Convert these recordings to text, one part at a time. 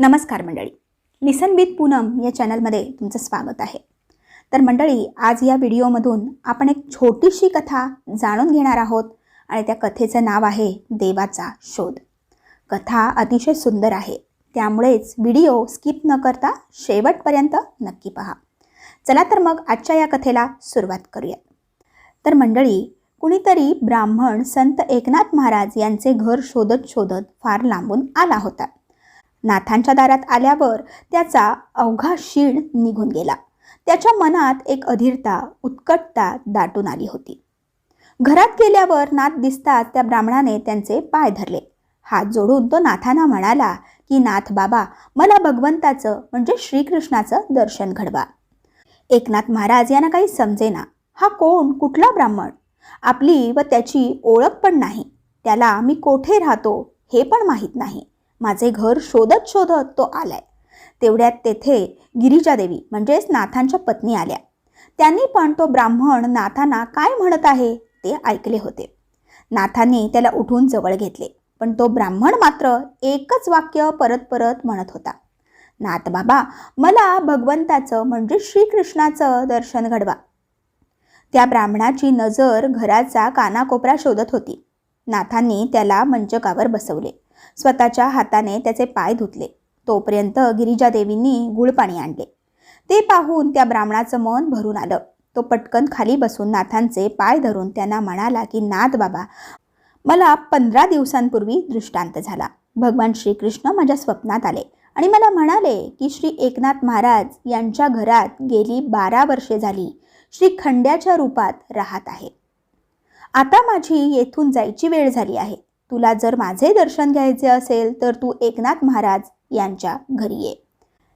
नमस्कार मंडळी. लिसन विथ पूनम या चॅनलमध्ये तुमचं स्वागत आहे. तर मंडळी आज या व्हिडिओमधून आपण एक छोटीशी कथा जाणून घेणार आहोत आणि त्या कथेचं नाव आहे देवाचा शोध. कथा अतिशय सुंदर आहे. त्यामुळेच व्हिडिओ स्किप न करता शेवटपर्यंत नक्की पहा. चला तर मग आजच्या या कथेला सुरुवात करूयात. तर मंडळी कुणीतरी ब्राह्मण संत एकनाथ महाराज यांचे घर शोधत शोधत फार लांबून आला होता. नाथांच्या दारात आल्यावर त्याचा अवघा शीण निघून गेला. त्याच्या मनात एक अधीरता उत्कटता दाटून आली होती. घरात गेल्यावर नाथ दिसताच त्या ब्राह्मणाने त्यांचे पाय धरले. हात जोडून तो नाथांना म्हणाला की नाथ बाबा मला भगवंताचं म्हणजे श्रीकृष्णाचं दर्शन घडवा. एकनाथ महाराज यांना काही समजेना. हा कोण? कुठला ब्राह्मण? आपली व त्याची ओळख पण नाही. त्याला मी कोठे राहतो हे पण माहीत नाही. माझे घर शोधत शोधत तो आलाय. तेवढ्यात तेथे गिरिजादेवी म्हणजेच नाथांच्या पत्नी आल्या. त्यांनी पण तो ब्राह्मण नाथांना काय म्हणत आहे ते ऐकले होते. नाथांनी त्याला उठून जवळ घेतले पण तो ब्राह्मण मात्र एकच वाक्य परत परत म्हणत होता. नाथ बाबा मला भगवंताचं म्हणजे श्रीकृष्णाचं दर्शन घडवा. त्या ब्राह्मणाची नजर घराचा कानाकोपरा शोधत होती. नाथांनी त्याला मंचकावर बसवले. स्वतःच्या हाताने त्याचे पाय धुतले. तोपर्यंत गिरिजादेवींनी गुळपाणी आणले. ते पाहून त्या ब्राह्मणाचं मन भरून आलं. तो पटकन खाली बसून नाथांचे पाय धरून त्यांना म्हणाला की नाथ बाबा मला पंधरा दिवसांपूर्वी दृष्टांत झाला. भगवान श्रीकृष्ण माझ्या स्वप्नात आले आणि मला म्हणाले की श्री एकनाथ महाराज यांच्या घरात गेली बारा वर्षे झाली. श्री खंड्याच्या रूपात राहत आहे. आता माझी येथून जायची वेळ झाली आहे. तुला जर माझे दर्शन घ्यायचे असेल तर तू एकनाथ महाराज यांच्या घरी ये.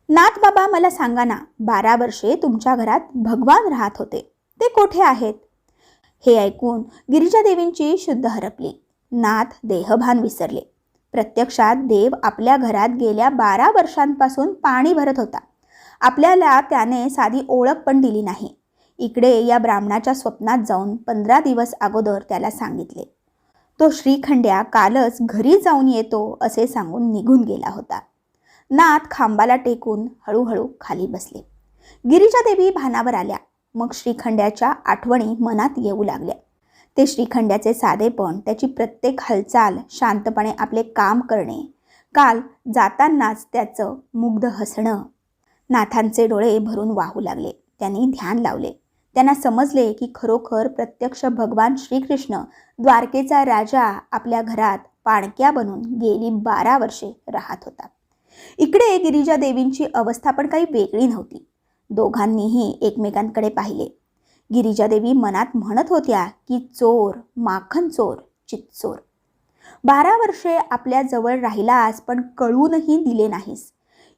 नाथ बाबा मला सांगा ना बारा वर्षे तुमच्या घरात भगवान राहत होते. ते कोठे आहेत? हे ऐकून गिरिजादेवींची शुद्ध हरपली. नाथ देहभान विसरले. प्रत्यक्षात देव आपल्या घरात गेल्या बारा वर्षांपासून पाणी भरत होता. आपल्याला त्याने साधी ओळख पण दिली नाही. इकडे या ब्राह्मणाच्या स्वप्नात जाऊन पंधरा दिवस अगोदर त्याला सांगितले. तो श्रीखंड्या कालच घरी जाऊन येतो असे सांगून निघून गेला होता. नाथ खांबाला टेकून हळूहळू खाली बसले. गिरिजादेवी भानावर आल्या. मग श्रीखंड्याच्या आठवणी मनात येऊ लागल्या. ते श्रीखंड्याचे साधेपण त्याची प्रत्येक हालचाल शांतपणे आपले काम करणे काल जातानाच त्याचं मुग्ध हसणं नाथांचे डोळे भरून वाहू लागले. त्यांनी ध्यान लावले. त्यांना समजले की खरोखर प्रत्यक्ष भगवान श्रीकृष्ण द्वारकेचा राजा आपल्या घरात पाणक्या बनून गेली बारा वर्षे राहत होता. इकडे गिरिजा देवींची अवस्था पण काही वेगळी नव्हती. दोघांनीही एकमेकांकडे पाहिले. गिरिजादेवी मनात म्हणत होत्या की चोर माखन चोर चितचोर बारा वर्षे आपल्या जवळ राहिलास पण कळूनही दिले नाहीस.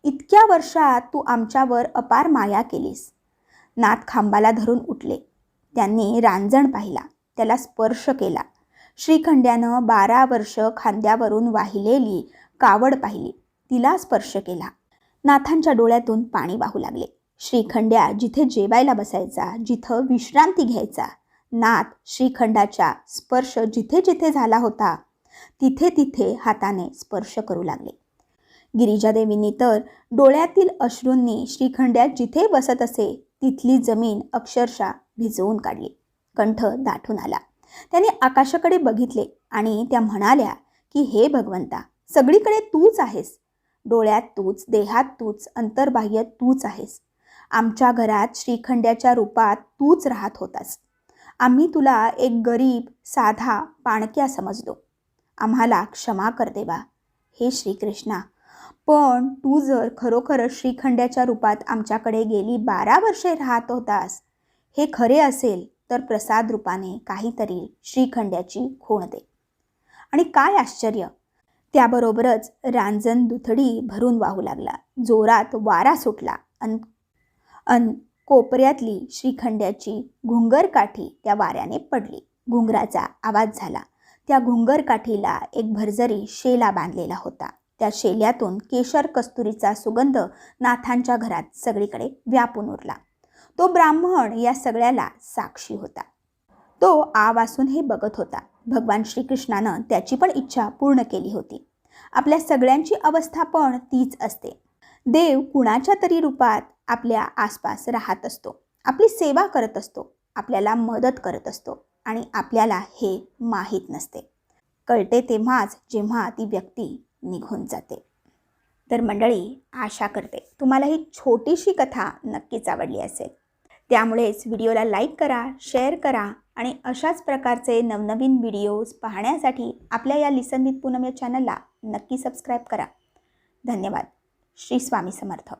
इतक्या वर्षात तू आमच्यावर अपार माया केलीस. नाथ खांबाला धरून उठले. त्यांनी रांजण पाहिला. त्याला स्पर्श केला. श्रीखंड्यानं बारा वर्ष खांद्यावरून वाहिलेली कावड पाहिली. तिला स्पर्श केला. नाथांच्या डोळ्यातून पाणी वाहू लागले. श्रीखंड्या जिथे जेवायला बसायचा जिथं विश्रांती घ्यायचा नाथ श्रीखंडाच्या स्पर्श जिथे जिथे झाला होता तिथे तिथे हाताने स्पर्श करू लागले. गिरिजादेवींनी तर डोळ्यातील अश्रूंनी श्रीखंड्यात जिथे बसत असे तिथली जमीन अक्षरशः भिजवून काढली. कंठ दाटून आला. त्याने आकाशाकडे बघितले आणि त्या म्हणाल्या की हे भगवंता सगळीकडे तूच आहेस. डोळ्यात तूच देहात तूच अंतर्बाह्य तूच आहेस. आमच्या घरात श्रीखंड्याच्या रूपात तूच राहत होतास. आम्ही तुला एक गरीब साधा पाणक्या समजलो. आम्हाला क्षमा कर देवा. हे श्रीकृष्णा पण तू जर खरोखरच श्रीखंड्याच्या रूपात आमच्याकडे गेली बारा वर्षे राहत होतास हे खरे असेल तर प्रसाद रूपाने काहीतरी श्रीखंड्याची खूण दे. आणि काय आश्चर्य! त्याबरोबरच रांजण दुथडी भरून वाहू लागला. जोरात वारा सुटला. अन अन कोपऱ्यातली श्रीखंड्याची घुंगरकाठी त्या वाऱ्याने पडली. घुंगराचा आवाज झाला. त्या घुंगरकाठीला एक भरजरी शेला बांधलेला होता. त्या शेल्यातून केशर कस्तुरीचा सुगंध नाथांच्या घरात सगळीकडे व्यापून उरला. तो ब्राह्मण या सगळ्याला साक्षी होता. तो आवासून हे बघत होता. भगवान श्रीकृष्णानं त्याची पण इच्छा पूर्ण केली होती. आपल्या सगळ्यांची अवस्था पण तीच असते. देव कुणाच्या तरी रूपात आपल्या आसपास राहत असतो. आपली सेवा करत असतो. आपल्याला मदत करत असतो आणि आपल्याला हे माहीत नसते. कळते तेव्हाच जेव्हा ती व्यक्ती निघून जाते. तर मंडळी आशा करते तुम्हाला ही छोटीशी कथा नक्कीच आवडली असेल. त्यामुळेच व्हिडिओला लाईक करा शेअर करा आणि अशाच प्रकारचे नवनवीन व्हिडिओज पाहण्यासाठी आपल्या या लिसन विथ पूनम या चॅनलला नक्की सबस्क्राईब करा. धन्यवाद. श्री स्वामी समर्थ.